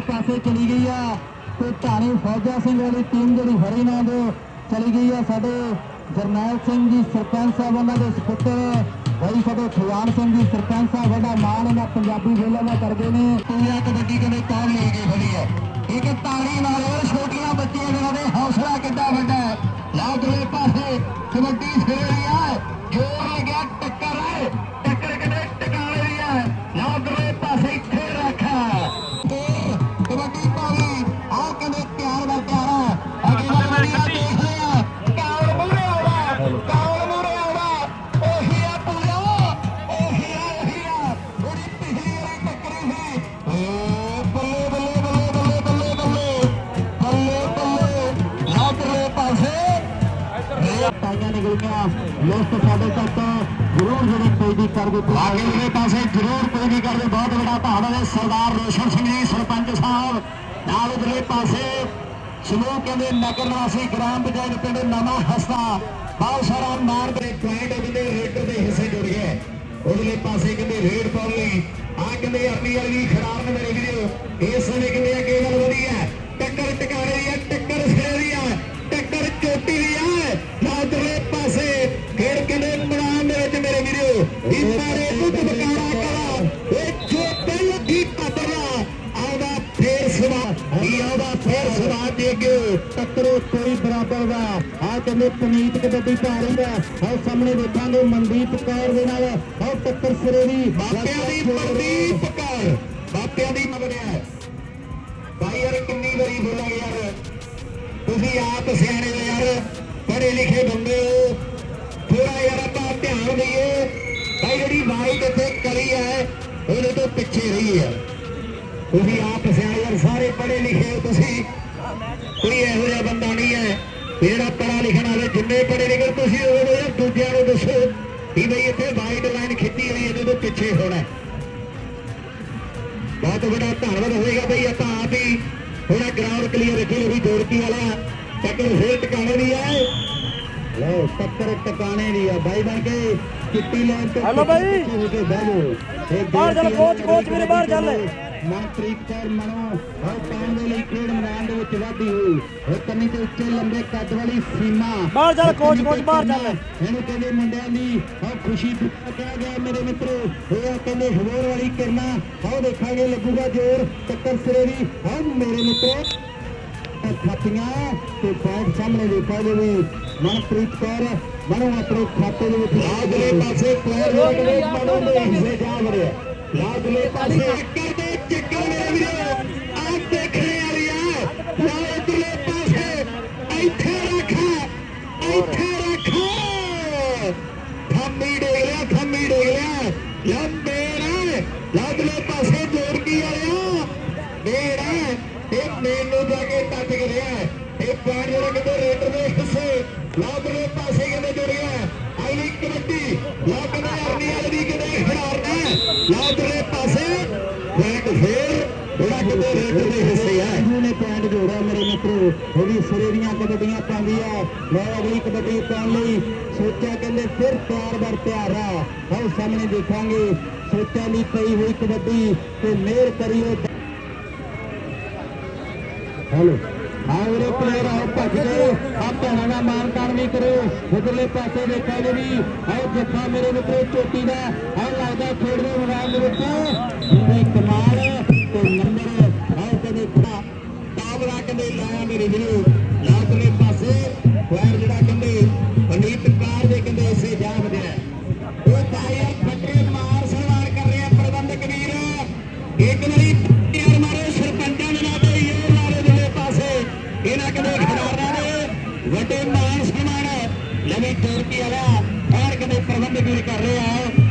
ਪਾਸੇ ਚਲੀ ਗਈ ਆ ਤੇ ਢਾਣੀ ਫੌਜਾ ਸਿੰਘ ਵਾਲੀ ਟੀਮ ਜਿਹੜੀ ਹਰੀਨਾ ਦੇ ਚਲੀ ਗਈ ਆ ਸਾਡੇ ਜਰਨੈਲ ਸਿੰਘ ਜੀ, ਸਰਪੰਚ ਸਾਹਿਬ ਉਹਨਾਂ ਦੇ ਸਪੁੱਤਰ। ਭਾਈ ਸਾਡੇ ਖਵਾਨ ਸਿੰਘ ਜੀ, ਸਰਪੰਚ ਸਾਹਿਬ, ਵੱਡਾ ਮਾਣ ਇਹਨਾਂ ਪੰਜਾਬੀ ਵੇਲੇ ਦਾ ਕਰਦੇ ਨੇ। ਪੂਰਾ ਕਬੱਡੀ ਕਦੇ ਕੌਣ ਲੈ ਕੇ ਖੜੀ ਹੈ ਇੱਕ ਤਾੜੀ ਨਾਲ ਟਾਈਆਂ ਨਿਕਲੀਆਂ ਸਾਡੇ ਤੱਕ ਜ਼ਰੂਰ ਜਿਹੜੀ ਪੇਜੀ ਕਰ ਦਿੱਤੀ ਲਾਗਲੇ ਪਾਸੇ ਜ਼ਰੂਰ ਪੇਜੀ ਕਰਦੇ ਬਹੁਤ ਵੱਡਾ ਧਾੜਾ ਦੇ ਸਰਦਾਰ ਰੋਸ਼ਨ ਸਿੰਘ ਜੀ, ਸਰਪੰਚ ਸਾਹਿਬ। ਨਾਲ ਉਧਰਲੇ ਪਾਸੇ ਸਮੂਹ ਕਹਿੰਦੇ ਨਗਰ ਨਿਵਾਸੀ ਗ੍ਰਾਮ ਪੰਚਾਇਤ ਪਿੰਡ ਨਵਾਂ ਹਸਤਾ। ਬਹੁਤ ਸਾਰਾ ਮਾਰ ਦੇ ਪੁਆਇੰਟ ਉਹਦੇ ਰੇਡਰ ਦੇ ਹਿੱਸੇ ਜੁੜ ਗਏ। ਉਧਰਲੇ ਪਾਸੇ ਕਹਿੰਦੇ ਰੇਡ ਪਾਉਣ ਲਈ। ਆ ਕਹਿੰਦੇ ਅਰਲੀ ਵਾਲੀ ਖਰਾਰ ਨੇ ਮੇਰੇ ਵੀਡੀਓ ਇਸ ਵੇਲੇ ਕਹਿੰਦੇ ਆਉਂਦਾ ਫੇਰ ਸਵਾ ਦੇ ਕੇ ਟੱਕਰੇ ਕੋਈ ਬਰਾਬਰ ਦਾ। ਆ ਕਹਿੰਦੇ ਪਨੀਤ ਕਬੱਡੀ ਭਾਰੀ ਦਾ। ਆਹ ਸਾਹਮਣੇ ਦੇਖਾਂਗੇ ਮਨਦੀਪ ਕੌਰ ਦੇ ਨਾਲ। ਆਹ ਟੱਕਰ ਸਿਰੇ ਦੀ। ਬਾਪਿਆਂ ਦੀ ਮਨਦੀਪ ਕੌਰ। ਬਾਪਿਆਂ ਦੀ ਮਗਰਿਆ ਭਾਈ ਯਾਰ ਕਿੰਨੀ ਵਾਰੀ ਬੋਲਾਂਗੇ ਯਾਰ। ਤੁਸੀਂ ਆਪ ਸਿਆਣੇ ਹੋ ਯਾਰ। ਪੜ੍ਹੇ ਲਿਖੇ ਬੰਦੇ ਹੋ। ਥੋੜਾ ਯਾਰ ਆਪਾਂ ਧਿਆਨ ਦਈਏ। ਭਾਈ ਜਿਹੜੀ ਵਾਈਟ ਇੱਥੇ ਕਲੀ ਹੈ ਉਹਦੇ ਤੋਂ ਪਿੱਛੇ ਰਹੀ ਹੈ ਤੁਸੀਂ ਆਪ ਸਿਆਣੇ ਸਾਰੇ ਪੜ੍ਹੇ ਲਿਖੇ ਹੋ ਤੁਸੀਂ ਕੋਈ ਇਹੋ ਜਿਹਾ ਬੰਦਾ ਨਹੀਂ ਹੈ ਜਿਹੜਾ ਪੜ੍ਹਾ ਲਿਖਣ ਵਾਲੇ ਜਿੰਨੇ ਪੜ੍ਹੇ ਲਿਖੇ ਤੁਸੀਂ ਉਹ ਯਾਰ ਦੂਜਿਆਂ ਨੂੰ ਦੱਸੋ ਕਿ ਬਈ ਇੱਥੇ ਵਾਈਟ ਲਾਈਨ ਖਿੱਚੀ ਹੋਈ ਇਹਦੇ ਤੋਂ ਪਿੱਛੇ ਹੋਣਾ। ਬਹੁਤ ਵੱਡਾ ਧੰਨਵਾਦ ਹੋਏਗਾ ਬਈ ਆਪਾਂ ਆਪ ਹੀ ਥੋੜਾ ਗਰਾਊਂਡ ਕਲੀਅਰ ਰੱਖੀ ਹੋਈ ਜੋੜਕੀ ਵਾਲਾ ਟੱਕਰ ਫੇਰ ਟਿਕਾਣੇ ਦੀ ਹੈ ਲੋ ਟੱਕਰ ਟਿਕਾਣੇ ਦੀ ਆ ਬਾਈ ਬਣ ਕੇ ਚਿੱਟੀ ਲਾਈਨ ਤੇ ਹੈਲੋ ਬਾਈ। ਬਾਹਰ ਚੱਲ, ਕੋਚ- ਕੋਚ ਵੀਰੇ ਬਾਹਰ ਚੱਲ। ਮਨਪ੍ਰੀਤ ਕੌਰ ਮਨੋ ਹਰ ਪਾਉਣ ਦੇ ਲਈ ਖੇਡ ਮੈਦਾਨ ਦੇ ਵਿੱਚ ਵਾਧੀ ਹੋਈ। ਇਹ ਕੰਨੀ ਤੇ ਉੱਚੇ ਲੰਬੇ ਕੱਦ ਵਾਲੀ ਸੀਮਾ। ਬਾਹਰ ਚੱਲ, ਕੋਚ- ਕੋਚ ਬਾਹਰ ਚੱਲ। ਇਹਨੂੰ ਕਹਿੰਦੇ ਮੁੰਡਿਆਂ ਦੀ ਆਹ ਖੁਸ਼ੀ ਕਿਹਾ ਗਿਆ ਮੇਰੇ ਮਿੱਤਰੋ। ਇਹ ਆ ਕਹਿੰਦੇ ਹਵੋਰ ਵਾਲੀ ਕਿਰਨਾ। ਆਓ ਦੇਖਾਂਗੇ ਲੱਗੂਗਾ ਜ਼ੋਰ ਟੱਕਰ ਸਿਰੇ ਦੀ। ਆਹ ਮੇਰੇ ਮਿੱਤਰੋ ਖਾਤੀਆਂ ਤੇ ਬੈਟ ਸਾਹਮਣੇ ਦੇਖਾ ਜਾਵੇ। ਮਨਪ੍ਰੀਤ ਕੌਰ ਮਨੋ ਆਪਣੇ ਖਾਤੇ ਦੇ ਵਿੱਚ ਲਾਗਲੇ ਪਾਸੇ ਪਲੇਅਰ ਜਿਹੜੇ ਮਨੋ ਦੇ ਹਿੱਸੇ ਜਾ ਵੜਿਆ। ਲਾਗਲੇ ਪਾਸੇ ਲਾਦਲੇ ਪਾਸੇ ਜੋੜ ਕੀ ਆਇਆ ਮੇਰਾ ਇਹ ਮੈਨੂੰ ਜਾ ਕੇ ਟੱਟ ਗਿਆ ਇਹ ਪਾਣੀ ਰੰਗ ਦੇ ਰੇਟ ਦੇ ਹਿੱਸੇ ਲਾਦਲੇ ਪਾਸੇ ਕਿਤੇ ਜੁੜ ਗਿਆ ਅਗਲੀ ਕਬੱਡੀ ਲਾਦਲੇ ਅਰਨੀ ਵਾਲੀ ਕਿਤੇ ਖਿਡਾਰਨਾ ਲਾਦਲੇ ਜਿਹੜਾ ਕਿਤੇ ਰੇਡਰ ਦੇ ਹਿੱਸੇ ਪੁਆਇੰਟ ਜੋੜਿਆ ਮੇਰੇ ਮਿੱਤਰੋ, ਉਹ ਵੀ ਸਿਰੇ ਦੀਆਂ ਕਬੱਡੀਆਂ ਪਾਉਂਦੀ ਆ ਮੈਂ ਅਗਲੀ ਕਬੱਡੀ ਪਾਉਣ ਲਈ ਸੋਚਿਆ ਕਹਿੰਦੇ ਫਿਰ ਪਿਆਰ ਬਰ ਪਿਆਰਾ। ਆਓ ਸਾਹਮਣੇ ਦੇਖਾਂਗੇ ਸੋਚਾਂ ਦੀ ਪਈ ਹੋਈ ਕਬੱਡੀ ਤੇ ਮਿਹਰ ਕਰਿਓ। ਹੈਲੋ। ਆਓ ਪਲੇਅਰ ਆਓ, ਭੱਜ ਕੇ ਆ ਭੈਣਾਂ ਦਾ ਮਾਨ ਤਾਨ ਵੀ ਕਰੋ ਉਧਰਲੇ ਪਾਸੇ ਦੇਖਾਂਗੇ ਵੀ ਆਓ ਜੱਫਾ ਮੇਰੇ ਮਿੱਤਰੋ, ਚੋਟੀ ਦਾ। ਆਓ ਲੱਗਦਾ ਖੇਡਦੇ ਮੈਦਾਨ ਦੇ ਵਿੱਚ। ਵੀ ਕਹਿੰਦੇ ਲਾਇਆ ਮੇਰੇ ਪਾਸੇ ਫਾਇਰ ਜਿਹੜਾ ਕਹਿੰਦੇ ਪਨੀਤ ਕਾਰ ਦੇ ਕਹਿੰਦੇ ਇਸੇ ਜਾ ਵਧਿਆ ਉਹ ਤਾਇਆ ਫੱਟੇ ਮਾਰ ਸਨਮਾਨ ਕਰ ਰਿਹਾ ਪ੍ਰਬੰਧਕ ਵੀਰ। ਇੱਕ ਵਾਰੀ ਯਾਰ ਮਾਰੇ, ਸਰਪੰਚਾਂ ਦੇ ਨਾਲ ਤੇ ਇਹ ਮਾਰੇ ਦੂਲੇ ਪਾਸੇ। ਇਹਨਾਂ ਕਹਿੰਦੇ ਖਿਡਾਰੀਆਂ ਨੇ ਵੱਡੇ ਮਾਨ ਸਨਮਾਨ। ਨਵੀਂ ਟੋਰਕੀ ਆਇਆ ਔਰ ਕਹਿੰਦੇ ਪ੍ਰਬੰਧਕ ਵੀਰ ਕਰ ਰਿਹਾ